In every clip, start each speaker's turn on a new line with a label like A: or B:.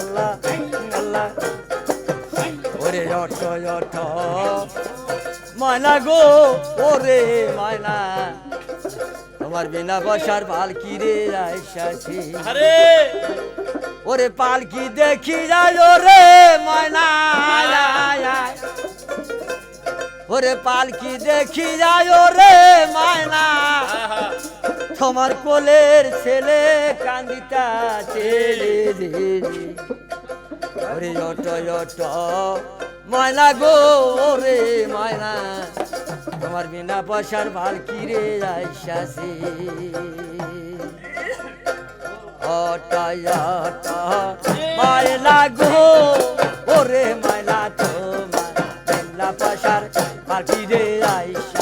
A: আল্লাহ আল্লাহ ওরে অট অট ময়না গো ওরে ময়না। তোমার বিনা বসার পালকি রে আইসাছি।
B: আরে!
A: ওরে পালকি দেখি যায় রে ময়না ওরে পালকি দেখি যাই রে ময়না। তোমার কোলের ছেলে কান্দিতা ছেলে রে। অট অট, ময়না গো রে ময়না, তোমার বিনা পয়সার ভালো কি রে আইসাসে অট অট, ময়না গো, ওরে ময়না, তোমার বিনা পয়সার ভালো কি রে আইসা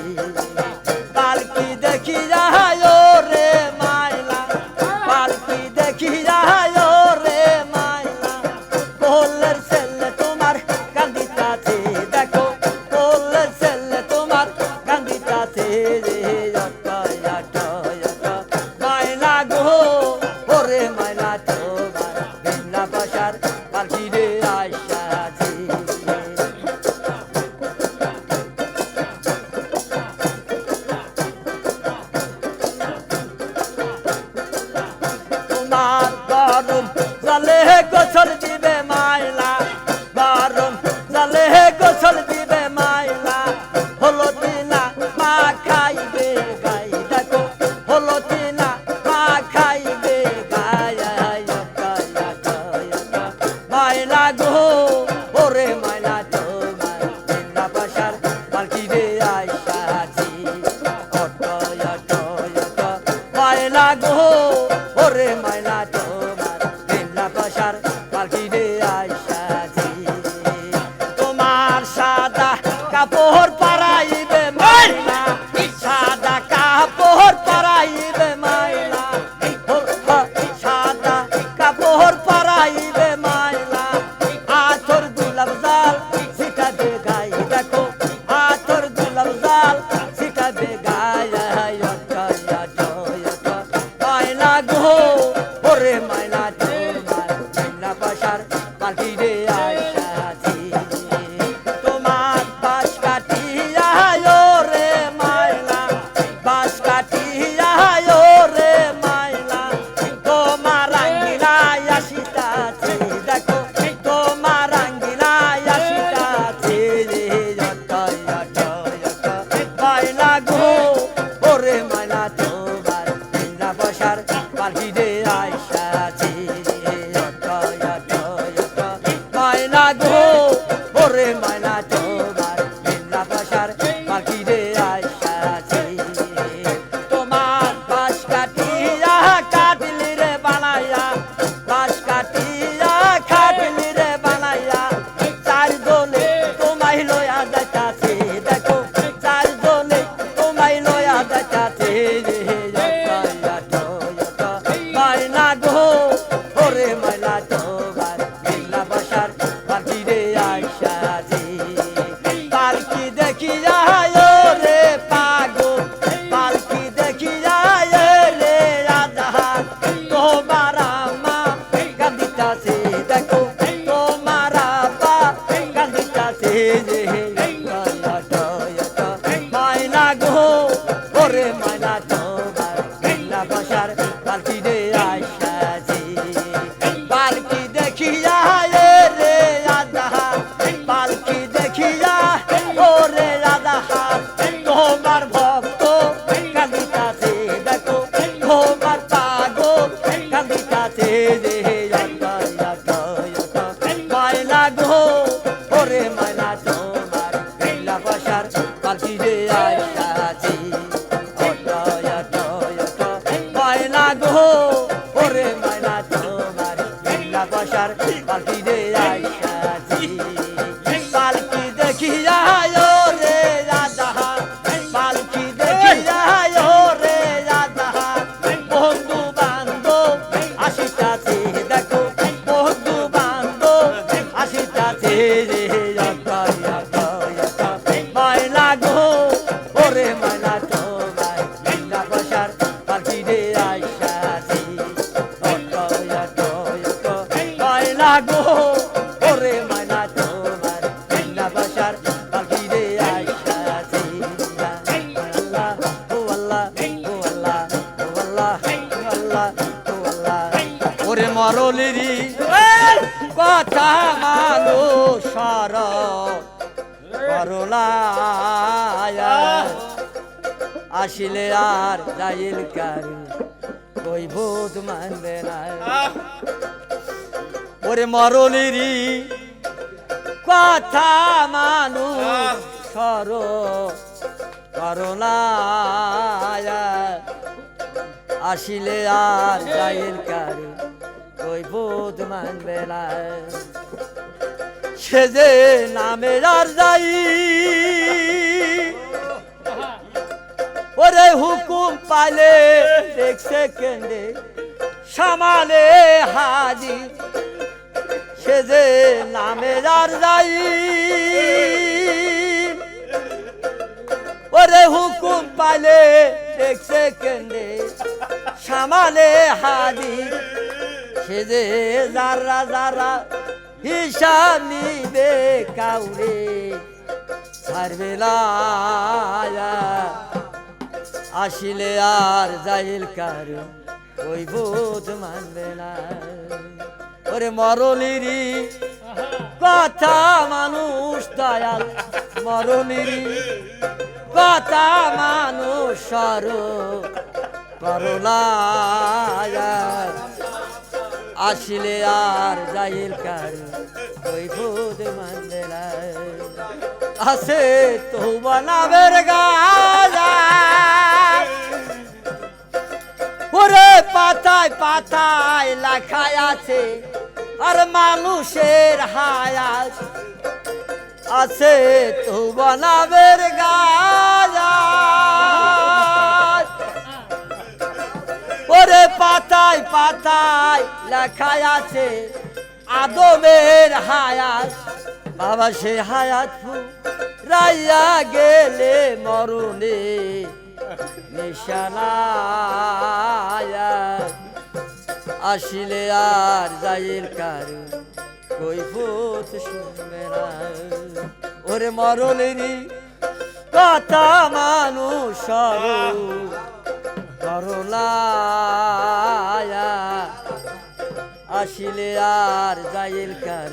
A: Thank. করলায়া আসিলে আর যাইল কারি? কই ভূত মানবে না। ওরে মরলিরি কথা মানুষ সর করলায়া আসিলে আর যাইল কারি? কই ভূত মানবে না। সে যে নামে আর যাই। ওরে হুকুম পালে দেখছে কেন্দ্রে সামালে হাজি। সে যে নামে আর যাই। ওরে হুকুম পালে দেখছে কেন্দ্রে সামালে হাজি। সে যে যারা যারা হিসাব নিবে কাউরে, ছাড়বে আসিলে আর যাইল কার, ওই বোধ মানবে না। ওরে মরলিরি কথা মানুষ দয়াল মরলিরি কথা মানুষ সর, করলা আসিলে আর যাইল কার আছে তো বানাবের গাজা। ওরে পাতায় পাতায় লেখায় আছে, আর মানুষের হায়াত আছে তো বানাবের গাজা। ওরে পাতায় পাতায় লেখায় আছে আদমের হায়াত, বাবা সে হায়াত রাইয়া গেলে মরণে নিশানায়া আসিলে আর যাইর কারু কই ভূত শুনবে না। ওরে মরণেরই কথা মানুষ করলায়া আসিলে আর যাইল কার?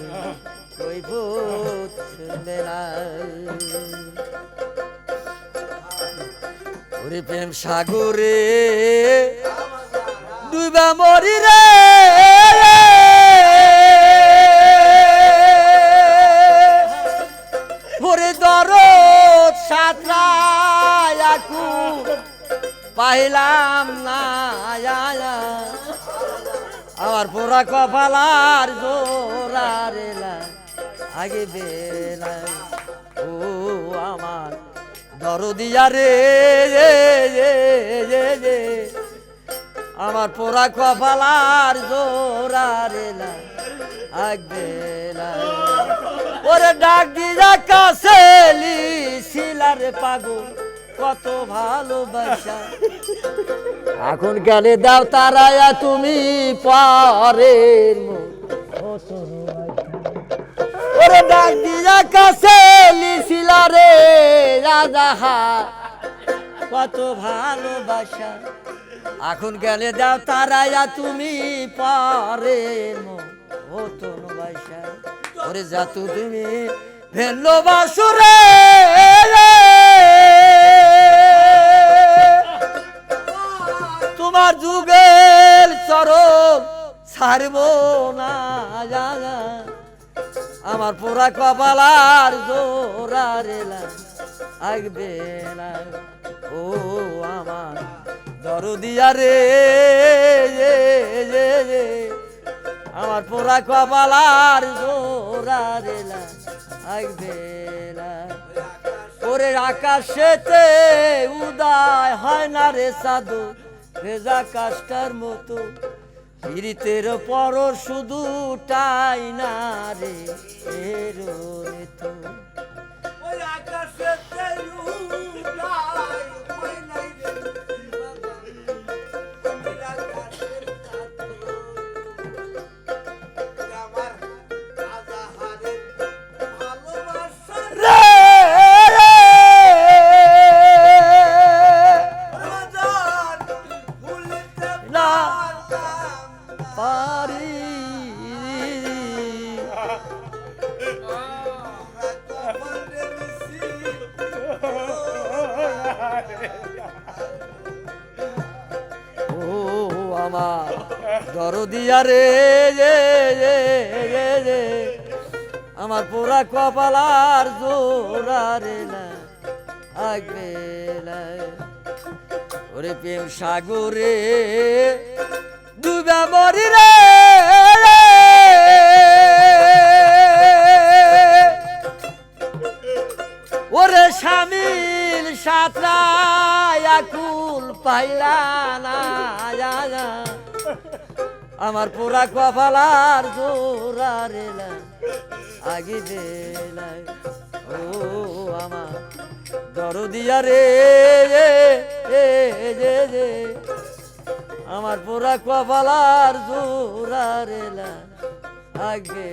A: কই ভূত ওরে প্রেম সাগরে ডুবা মরি রে। ওরে দরদ সাতরায়াকু পাইলাম না আমার পোড়া কপালার জোরা রেলা আগে বেলা ও আমার দরদিয়া রে। আমার পোড়া কপালার জোরা রেলা আগ ওরে ডাক দিয়া কাছে লিছিলার পাগল কত ভালোবাসা। এখন গেলে দাও তারায়া তুমি পরের মতো ওরে ডাক দিয়া কাছে লিছিলা রে রাজাহা কত ভালোবাসা। এখন গেলে দাও তারায়া তুমি পরের বাসা ওরে যা তুমি ভেলো বাসুরে তোমার যুগের চরম ছাড়ব না আমার পোড়া কপালার জোরা রেলা আগবে না। ও আমার দরদিয়া রে আমার পোড়া কপালার জোরা রেলা আগবে না। ওরে আকাশেতে উদয় হয় না রে সাধু ভেজা কাস্টার মতো হিরিতের পর শুধু টাই না রে পারি। ও আমার দরদিয়া রে আমার পোড়া কপাল আর রে না। আগবেলায় ওরে প্রেম সাগরে ডুবে মরি রে ওরে শামিল সাতরায় আকুল পাইলা না। আমার পুরা কপালার জোরা রেলা আগি বেলায় ও আমার দরদিয়া রে যে, যে। আমার পুরা কপালার জোরা রেলা আগে